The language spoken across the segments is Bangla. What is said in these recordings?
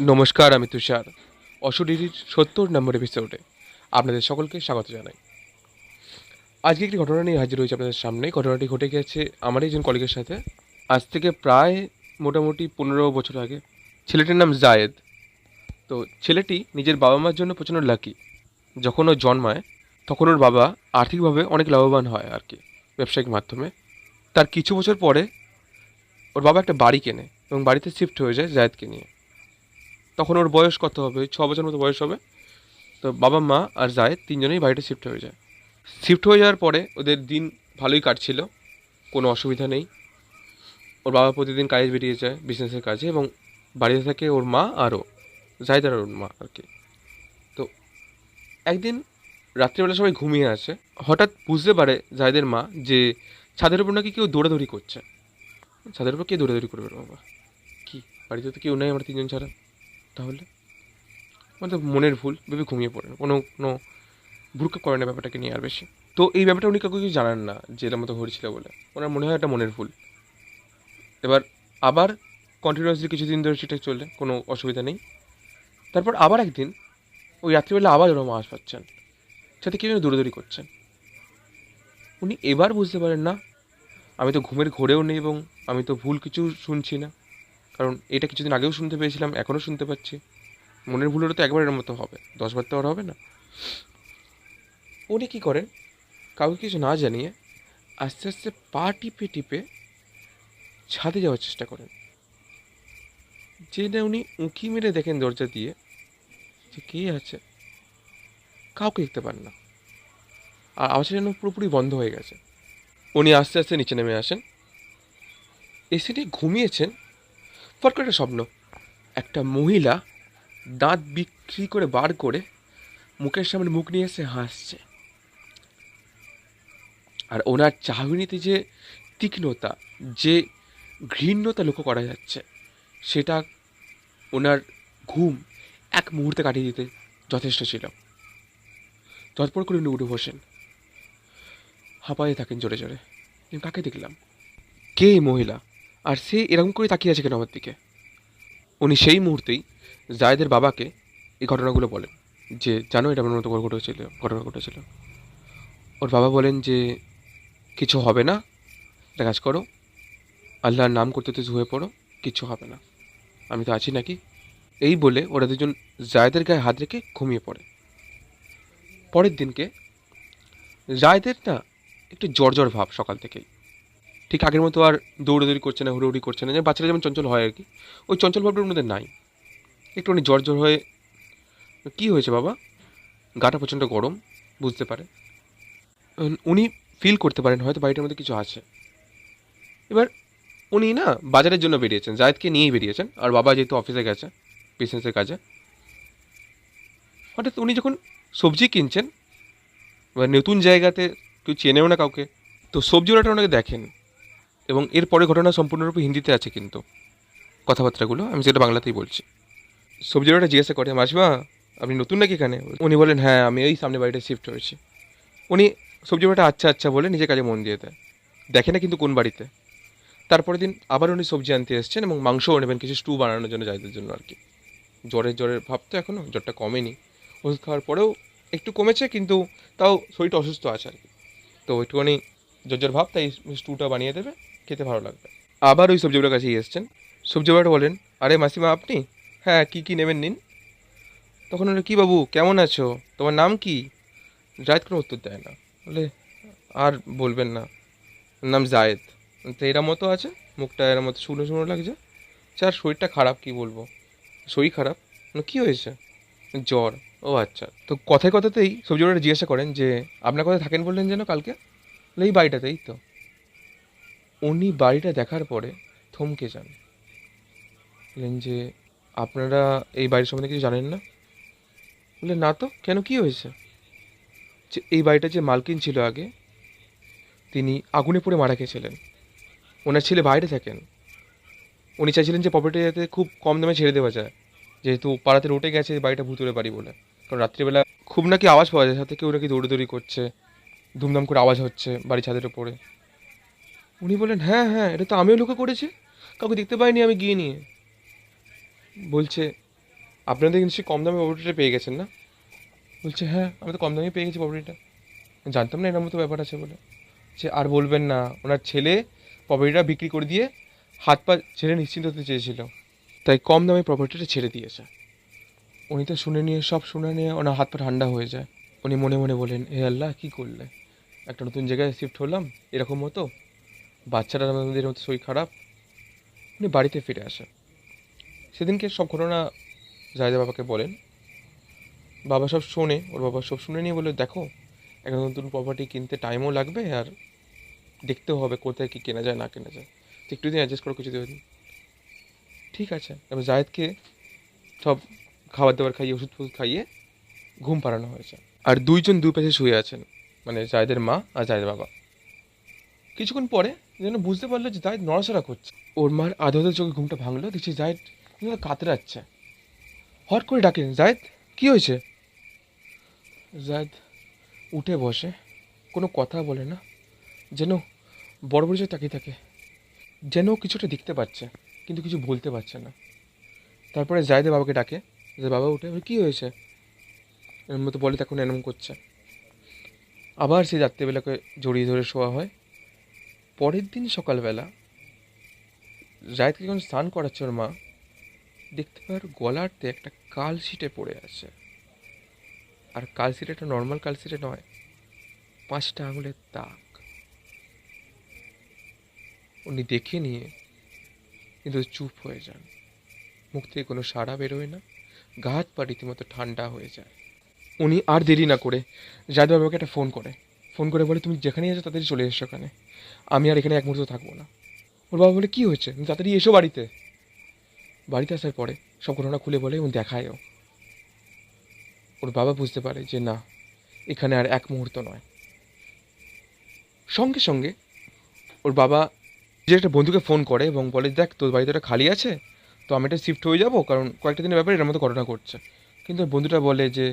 নমস্কার, আমি তুষার। অশরীরির সত্তর নম্বর এপিসোডে আপনাদের সকলকে স্বাগত জানাই। আজকে একটি ঘটনা নিয়ে হাজির হয়েছে আপনাদের সামনে। ঘটনাটি ঘটে গেছে আমার একজন কলিগের সাথে। আজ থেকে প্রায় মোটামুটি পনেরো বছর আগে। ছেলেটির নাম জায়েদ। তো ছেলেটি নিজের বাবা মার জন্য প্রচণ্ড লাকি যখন ও জন্মায়, তখন ওর বাবা আর্থিকভাবে অনেক লাভবান হয় আর কি, ব্যবসায়িক মাধ্যমে। তার কিছু বছর পরে ওর বাবা একটা বাড়ি কেনে এবং বাড়িতে শিফট হয়ে যায় জায়েদকে নিয়ে। তখন ওর বয়স কত হবে? ওই ছ বছর মতো বয়স হবে। তো বাবা, মা আর যায় তিনজনেই বাড়িতে শিফট হয়ে যায়। শিফট হয়ে যাওয়ার পরে ওদের দিন ভালোই কাটছিল, কোনো অসুবিধা নেই। ওর বাবা প্রতিদিন কাজে বেরিয়ে যায় বিজনেসের কাজে এবং বাড়িতে থাকে ওর মা আরও জায়েদ আর ওর মা আর কি। তো একদিন রাত্রিবেলা সবাই ঘুমিয়ে আছে। হঠাৎ বুঝতে পারে জায়েদের মা যে ছাদের উপর নাকি কেউ দৌড়াদৌড়ি করছে। ছাদের উপর কে দৌড়াদৌড়ি করবে বাবা? কি? বাড়িতে তো কেউ নেই, আমরা তিনজন ছাড়া। তাহলে? আমাদের মনের ভুল, ভেবে ঘুমিয়ে পড়েন কোনো কোনো ভুরকে করে না ব্যাপারটাকে নিয়ে আর বেশি। তো এই ব্যাপারটা উনি কাউকে কিছু জানান না, যে এরম মতো হয়েছিল বলে। ওনার মনে হয় একটা মনের ভুল। এবার আবার কন্টিনিউয়াসলি কিছুদিন ধরে সেটা চলে কোনো অসুবিধা নেই। তারপর আবার একদিন ওই রাত্রিবেলা আবার ওরকম আওয়াজ পাচ্ছেন সাথে কেউ যেন দৌড়াদৌড়ি করছেন। উনি এবার বুঝতে পারেন, না, আমি তো ঘুমের ঘোরেও নেই এবং আমি তো ভুল কিছু শুনছি না। কারণ এটা কিছুদিন আগেও শুনতে পেয়েছিলাম, এখনও শুনতে পাচ্ছি। মনের ভুলেরও তো একবারের মতো হবে, দশবার তো আর হবে না। উনি কী করেন? কাউকে কিছু না জানিয়ে আস্তে আস্তে পা টিপে টিপে ছাদে যাওয়ার চেষ্টা করেন। যে না উনি উঁকি মেরে দেখেন দরজা দিয়ে যে কে আছে। কাউকে দেখতে পান না। আর আওয়াজটা যেন পুরোপুরি বন্ধ হয়ে গেছে। উনি আস্তে আস্তে নিচে নেমে আসেন। এসে ঘুমিয়েছেন। ফট করে একটা স্বপ্ন। একটা মহিলা দাঁত বিক্রি করে বার করে মুখের সামনে মুখ নিয়ে এসে হাসছে। আর ওনার চাহনিতে যে তীক্ষ্ণতা, যে ঘৃণ্যতা লক্ষ্য করা যাচ্ছে, সেটা ওনার ঘুম এক মুহূর্তে কাটিয়ে দিতে যথেষ্ট ছিল। তৎপর করে উনি উঠে বসেন। হাঁপায়ে থাকেন জোরে জোরে। কাকে দেখলাম? কে মহিলা? আর সে এরকম করে তাকিয়ে আছে কেন আমার দিকে? উনি সেই মুহূর্তেই জায়েদের বাবাকে এই ঘটনাগুলো বলেন, যে, জানো, এটা আমার মতো ঘটেছিল, ঘটনা ঘটেছিল। ওর বাবা বলেন যে, কিছু হবে না, একটা কাজ করো, আল্লাহর নাম করতে তো হয়ে পড়ো, কিছু হবে না। আমি তো আছি নাকি? এই বলে ওরা দুজন জায়েদের গায়ে হাত রেখে ঘুমিয়ে পড়ে। পরের দিনকে জায়েদের না একটু জ্বর জ্বর ভাব সকাল থেকেই। ঠিক আগের মতো আর দৌড়াদৌড়ি করছে না, হুড়োহুড়ি করছে না, যে বাচ্চারা যেমন চঞ্চল হয় আর কি। ওই চঞ্চল ভাবটা মধ্যে নাই। একটুখানি জ্বর জ্বর হয়ে, কী হয়েছে বাবা? গাটা প্রচণ্ড গরম, বুঝতে পারে। উনি ফিল করতে পারেন, হয়তো বাড়িটার মধ্যে কিছু আছে। এবার উনি না বাজারের জন্য বেরিয়েছেন, জায়েদকে নিয়েই বেরিয়েছেন, আর বাবা যেহেতু অফিসে গেছে বিজনেসের কাজে। হঠাৎ উনি যখন সবজি কিনছেন, এবার নতুন জায়গাতে কেউ চেনেও না কাউকে, তো সবজি ওরাটা ওনাকে দেখেন। এবং এরপরে ঘটনা সম্পূর্ণরূপে হিন্দিতে আছে কিন্তু। কথাবার্তাগুলো, আমি সেটা বাংলাতেই বলছি। সবজি সবজিওয়ালাটা জিজ্ঞাসা করে, মাসিমা, আপনি নতুন নাকি এখানে? উনি বলেন হ্যাঁ আমি এই সামনে বাড়িটা শিফট হয়েছি। উনি সবজি সবজিওয়ালাটা আচ্ছা আচ্ছা বলে নিজের কাজে মন দিয়ে দেয়। দেখে না কিন্তু কোন বাড়িতে। তারপরের দিন আবার উনি সবজি আনতে এসেছেন এবং মাংসও নেবেন, কিছু স্টু বানানোর জন্য যাইদের জন্য আর কি। জ্বরের জ্বরের ভাব তো এখনও জ্বরটা কমেনি। ওষুধ খাওয়ার পরেও একটু কমেছে কিন্তু তাও শরীরটা অসুস্থ আছে আর কি। তো একটুখানি জ্বর জ্বর ভাব, তাই স্টুটা বানিয়ে দেবে। খেতে ভালো লাগবে। আবার ওই সবজিগুলোর কাছেই এসছেন। সবজিওয়ালাটা বলেন, আরে মাসিমা, আপনি? হ্যাঁ কী কী নেবেন নিন? তখন বলে কী বাবু, কেমন আছো? তোমার নাম কি? জায়দ কোনো উত্তর দেয় না। বলে, আর বলবেন না। নাম জায়েদ। তো এরা মতো আছে? মুখটা এর মতো শুকনো শুকনো লাগছে? চার শরীরটা খারাপ, কি বলব? শরীর খারাপ? কী হয়েছে? জ্বর। ও আচ্ছা। তো কথায় কথাতেই সবজিওয়ালাটা জিজ্ঞাসা করেন যে, আপনার কথা থাকেন বললেন যেন কালকে? এই বাড়িটাতেই তো। উনি বাড়িটা দেখার পরে থমকে যান। বললেন যে, আপনারা এই বাড়ির সম্বন্ধে কিছু জানেন না? বলে না তো, কেন, কি হয়েছে? যে, এই বাড়িটা যে মালকিন ছিল আগে, তিনি আগুনে পড়ে মারা গেছিলেন। ওনার ছেলে বাইরে থাকেন। উনি চাইছিলেন যে প্রপার্টি যাতে খুব কম দামে ছেড়ে দেওয়া যায়। যেহেতু পাড়াতে রোটে গেছে বাড়িটা ভুতুরে বাড়ি বলে। কারণ রাত্রিবেলা খুব নাকি আওয়াজ পাওয়া যায়, সাথে কেউ নাকি দৌড়াদৌড়ি করছে, ধুমধাম করে আওয়াজ হচ্ছে বাড়ি ছাদের উপরে। উনি বলেন হ্যাঁ হ্যাঁ এটা তো আমিও লক্ষ্য করেছি। কাউকে দেখতে পাইনি আমি গিয়ে নিয়ে। বলছে আপনাদের নিশ্চয়ই কম দামে প্রপার্টিটা পেয়ে গেছেন না? বলছে হ্যাঁ আমি তো কম দামে পেয়ে গেছি প্রপার্টিটা জানতাম না এরকম মতো ব্যাপার আছে বলে। যে আর বলবেন না, ওনার ছেলে প্রপার্টিটা বিক্রি করে দিয়ে হাত পা ছেড়ে নিশ্চিন্ত হতে চেয়েছিল। তাই কম দামে প্রপার্টিটা ছেড়ে দিয়েছে। উনি তো শুনে নিয়ে, সব শুনে নিয়ে ওনার হাত পা ঠান্ডা হয়ে যায়। উনি মনে মনে বলেন হে আল্লাহ, কী করলে? একটা নতুন জায়গায় শিফট হলাম, এরকম মতো বাচ্চারা আমাদের মতো শরীর খারাপ, উনি বাড়িতে ফিরে আসেন। সেদিনকে সব ঘটনা জায়দা বাবাকে বলেন। বাবা সব শোনে, ওর বাবা সব শুনে নিয়ে বলে, দেখো, একটা নতুন প্রপার্টি কিনতে টাইমও লাগবে আর দেখতেও হবে কোথায় কী কেনা যায়, না কেনা যায়। তো একটু দিন অ্যাডজাস্ট করো, কিছু দিন। ঠিক আছে। এবার জায়েদকে সব খাবার দাবার খাইয়ে ওষুধ ফষুধ খাইয়ে ঘুম পাড়ানো হয়েছে। আর দুইজন দুই পাশে শুয়ে আছেন মানে জায়েদের মা আর জায়েদের বাবা। কিছুক্ষণ পরে যেন বুঝতে পারল যে জায়েদ নড়াচড়া করছে। ওর মার আধা চোখে ঘুমটা ভাঙলো, দেখছি জায়েদ যেন কাতরাচ্ছে। হট করে ডাকেন জায়েদ কী হয়েছে? জায়েদ উঠে বসে, কোনো কথা বলে না, যেন বড় বড় তাকিয়ে থাকে। যেন কিছুটা দেখতে পাচ্ছে, কিন্তু কিছু বলতে পারছে না। তারপরে জায়দের বাবাকে ডাকে, যে বাবা উঠে কী হয়েছে? এর মতো বলে তখন এরম করছে। আবার সেই রাত্রিবেলাকে জড়িয়ে ধরে শোয়া হয়। পরের দিন সকালবেলা জায়দকে যখন স্নান করাচ্ছে ওর মা, দেখতে পায় ওর গলারতে একটা কালশিটে পড়ে আছে। আর কালশিটে একটা নর্মাল কালশিটে নয়, পাঁচটা আঙুলের দাগ উনি দেখে নিয়ে কিন্তু চুপ হয়ে যান। মুখ থেকে কোনো সাড়া বেরোয় না গা হাত পা রীতিমতো ঠান্ডা হয়ে যায়। উনি আর দেরি না করে জায়দ বাবাকে একটা ফোন করে। ফোন করে বলে, তুমি যেখানেই আছো তাড়াতাড়ি চলে এসো ওখানে আমি আর এখানে এক মুহূর্ত থাকব না। ওর বাবা বলে, কী হয়েছে? তাড়াতাড়ি এসো বাড়িতে। বাড়িতে আসার পরে সব ঘটনা খুলে বলে এবং দেখায়ও। ওর বাবা বুঝতে পারে যে না, এখানে আর এক মুহূর্ত নয়। সঙ্গে সঙ্গে ওর বাবা যে একটা বন্ধুকে ফোন করে এবং বলে, দেখ, তোর বাড়িতে একটা খালি আছে, তো আমি এটা শিফট হয়ে যাব, কারণ কয়েকটা দিনের ব্যাপারে এর মতো ঘটনা করছে কিন্তু বন্ধুটা বলে যে,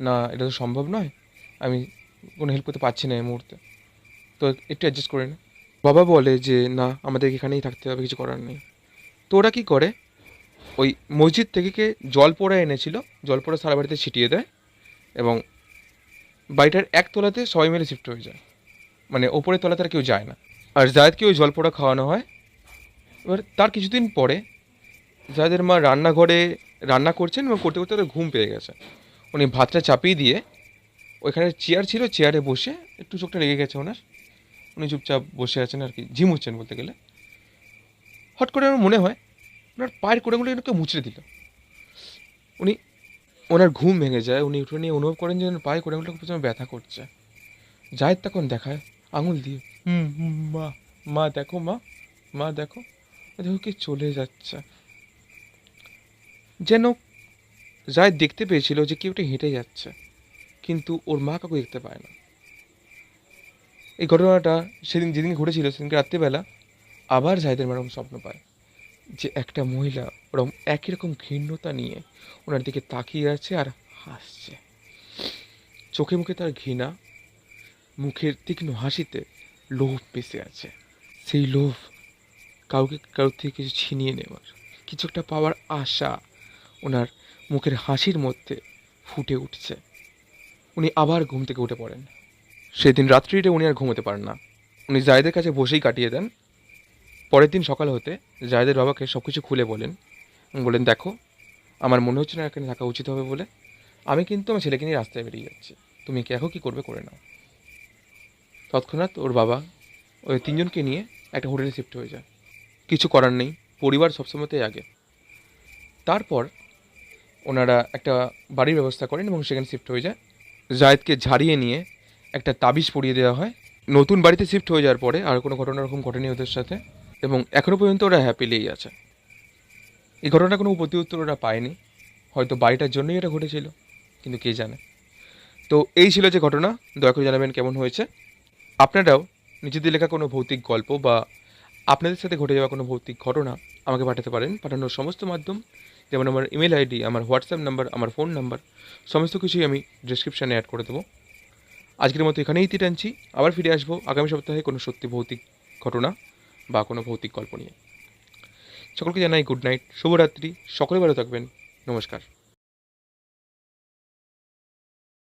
না, এটা তো সম্ভব নয়, আমি কোনো হেল্প করতে পারছি না এই মুহূর্তে। তো একটু অ্যাডজাস্ট করে না। বাবা বলে যে, না আমাদের এখানেই থাকতে হবে, কিছু করার নেই। তো ওরা কী করে? ওই মসজিদ থেকে কে জল পোড়া এনেছিল জল পোড়া সারা বাড়িতে ছিটিয়ে দেয় এবং বাড়িটার এক তলাতে সবাই মিলে শিফট হয়ে যায়। মানে ওপরের তলাতে আর কেউ যায় না। আর জায়দকে ওই জল পোড়া খাওয়ানো হয়। এবার তার কিছুদিন পরে জায়দের মা রান্নাঘরে রান্না করছেন এবং করতে করতে ঘুম পেয়ে গেছে। উনি ভাতটা চাপিয়ে দিয়ে ওইখানে চেয়ার ছিল চেয়ারে বসে একটু চোখটা রেগে গেছে ওনার। উনি চুপচাপ বসে আছেন আর কি ঝিমুচ্ছেন বলতে গেলে। হট করে আমার মনে হয় ওনার পায়ের কোড়েগুলো কেউ মুচড়ে দিল। উনি, ওনার ঘুম ভেঙে যায়, উনি উঠে নিয়ে অনুভব করেন যে পায়ের কোড়েগুলো প্রথমে ব্যথা করছে। জায়েদ তখন দেখায়, আঙুল দিয়ে, হুম মা মা দেখো, মা মা দেখো দেখো কি চলে যাচ্ছে। যেন জায়েদ দেখতে পেয়েছিল যে কেউ হেঁটে যাচ্ছে, কিন্তু ওর মা কাউকে দেখতে পায় না। এই ঘটনাটা সেদিন যেদিন ঘটেছিল, সেদিনকে রাত্রিবেলা আবার জায়দের ম্যাডাম স্বপ্ন পায় যে একটা মহিলা ওরকম একই রকম ঘৃণ্যতা নিয়ে ওনার দিকে তাকিয়ে আছে আর হাসছে। চোখে মুখে তার ঘৃণা, মুখের তীক্ষ্ণ হাসিতে লোভ মিশে আছে। সেই লোভ কাউকে, কারোর থেকে কিছু ছিনিয়ে নেওয়ার, কিছু একটা পাওয়ার আশা ওনার মুখের হাসির মধ্যে ফুটে উঠছে। উনি আবার ঘুম থেকে উঠে পড়েন। সেদিন রাত্রিটা উনি আর ঘুমোতে পারেন না। উনি জায়দের কাছে বসেই কাটিয়ে দেন। পরের দিন সকাল হতে জায়দের বাবাকে সব কিছু খুলে বলেন। বলেন, দেখো, আমার মনে হচ্ছে না এখানে থাকা উচিত হবে বলে। আমি কিন্তু আমার ছেলেকে নিয়ে রাস্তায় বেরিয়ে যাচ্ছি। তুমি কি এখন কী করবে করে নাও। তৎক্ষণাৎ ওর বাবা ওই তিনজনকে নিয়ে একটা হোটেলে শিফট হয়ে যায়। কিছু করার নেই, পরিবার সবসময়তেই আগে। তারপর ওনারা একটা বাড়ির ব্যবস্থা করেন এবং সেখানে শিফট হয়ে যায়। জায়েদকে ঝাড়িয়ে নিয়ে একটা তাবিজ পরিয়ে দেওয়া হয়। নতুন বাড়িতে শিফট হয়ে যাওয়ার পরে আর কোনো ঘটনা রকম ঘটেনি ওদের সাথে এবং এখনও পর্যন্ত ওরা হ্যাপিলিই আছে। এই ঘটনাটা কোনো প্রতি উত্তর ওরা পায়নি। হয়তো বাড়িটার জন্যই এটা ঘটেছিল, কিন্তু কে জানে। তো এই ছিল যে ঘটনা। দয়া করে জানাবেন কেমন হয়েছে। আপনারাও নিজেদের লেখা কোনো ভৌতিক গল্প বা আপনাদের সাথে ঘটে যাওয়া কোনো ভৌতিক ঘটনা আমাকে পাঠাতে পারেন। পাঠানোর সমস্ত মাধ্যম যেমন আমার ইমেল আইডি আমার হোয়াটসঅ্যাপ নাম্বার আমার ফোন নাম্বার সমস্ত কিছুই আমি ডিসক্রিপশানে অ্যাড করে দেবো। আজকের মতো এখানেই ইতি টানছি আবার ফিরে আসব আগামী সপ্তাহে কোনো সত্যি ভৌতিক ঘটনা বা কোনো ভৌতিক গল্প নিয়ে। সকলকে জানাই গুড নাইট শুভরাত্রি, সকলে ভালো থাকবেন, নমস্কার।